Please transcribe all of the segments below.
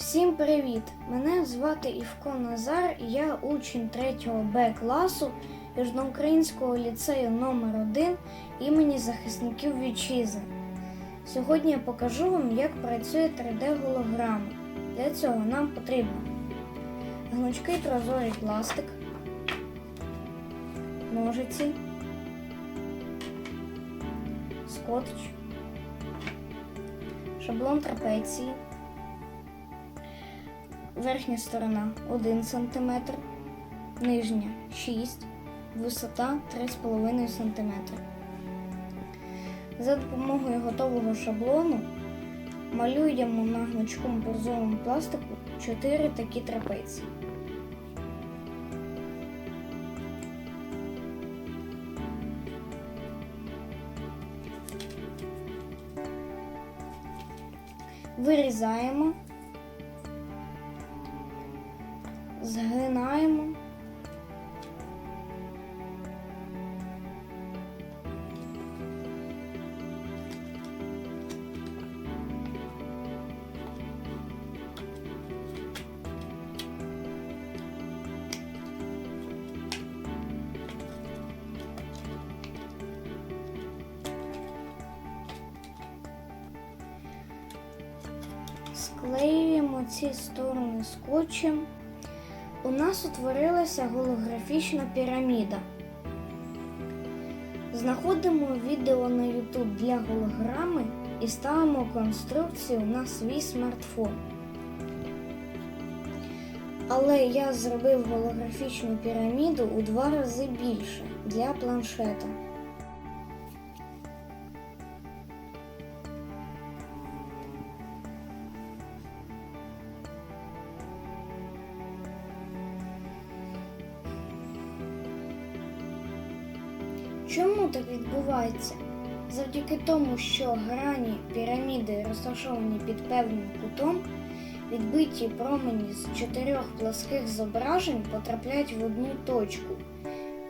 Всім привіт! Мене звати Івко Назар, я учень 3 Б класу Южноукраїнського ліцею номер 1 імені захисників вітчизни. Сьогодні я покажу вам, як працює 3D-голограма. Для цього нам потрібно гнучкий прозорий пластик, ножиці, скотч, шаблон трапеції верхня сторона 1 см, нижня 6 висота 3,5 см. За допомогою готового шаблону малюємо на гнучкому прозорому пластику 4 такі трапеції. Вирізаємо згинаємо. Склеюємо ці сторони скотчем у нас утворилася голографічна піраміда. Знаходимо відео на YouTube для голограми і ставимо конструкцію на свій смартфон. Але я зробив голографічну піраміду у два рази більше для планшета. Чому так відбувається? Завдяки тому, що грані піраміди розташовані під певним кутом, відбиті промені з чотирьох плоских зображень потрапляють в одну точку.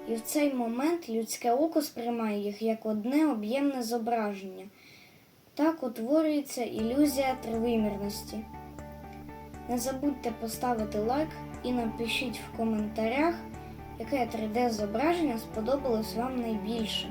І в цей момент людське око сприймає їх як одне об'ємне зображення. Так утворюється ілюзія тривимірності. Не забудьте поставити лайк і напишіть в коментарях, яке 3D зображення сподобалось вам найбільше.